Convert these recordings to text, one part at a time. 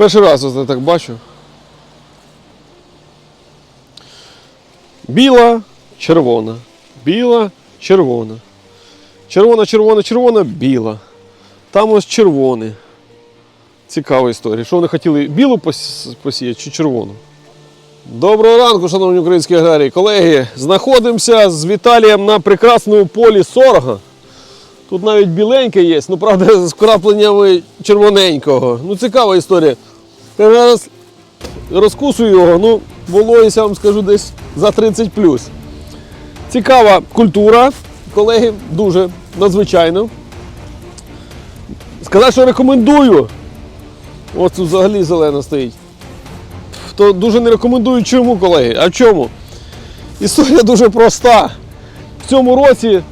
Перший раз я так бачу. Біла, червона. Біла, червона. Червона, червона, червона, біла. Там ось червоний. Цікава історія. Що вони хотіли білу посіяти чи червону? Доброго ранку, шановні українські аграрії. Колеги, знаходимося з Віталієм на прекрасному полі сорга. Тут навіть біленьке є, ну правда, з вкрапленнями червоненького. Ну, цікава історія. Я зараз розкусую його, ну, вологість, я вам скажу, десь за 30 Цікава культура, колеги, дуже надзвичайно. Сказати, що рекомендую. Ось тут взагалі зелена стоїть. То дуже не рекомендую чому, колеги. А чому? Історія дуже проста. В цьому році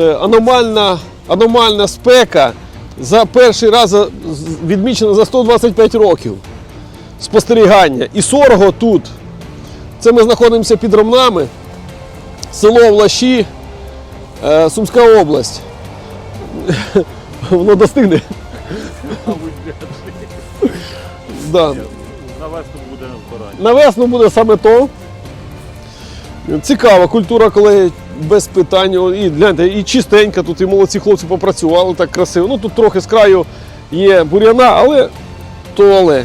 е, аномальна, аномальна спека за перший раз відмічена за 125 років спостерігання. І сорго тут. Це ми знаходимося під Ромнами, село Влащі, е, Сумська область. Воно достигне. Да. На весну буде збирання. На весну буде саме то. Цікава культура, колеги, без питань. І гляньте, і чистенька, тут і молодці хлопці попрацювали так красиво. Ну тут трохи з краю є бур'яна, але то але.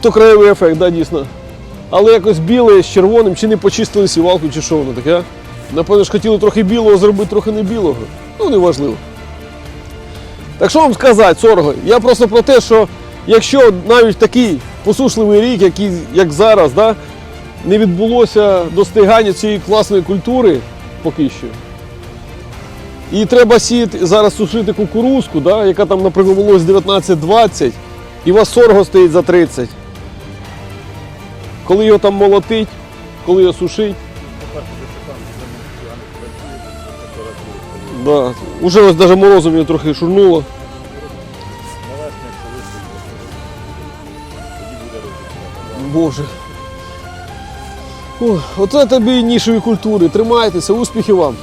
То краєвий ефект, да, дійсно. Але якось біле з червоним, чи не почистили сівалку, чи що воно таке. Напевно ж хотіли трохи білого зробити, трохи не білого. Ну, неважливо. Так що вам сказати, Сорго? Я просто про те, що якщо навіть такий посушливий рік, який, як зараз, да, не відбулося достигання цієї класної культури поки що. І треба сіяти зараз сушити кукурузку, да, яка там, наприклад, волось 19-20, і у вас сорго стоїть за 30. Коли його там молотить, коли його сушить. Да. Уже ось навіть морозом його трохи шурнуло. Боже. Оце тобі і нішеві культури. Тримайтеся, успіхів вам!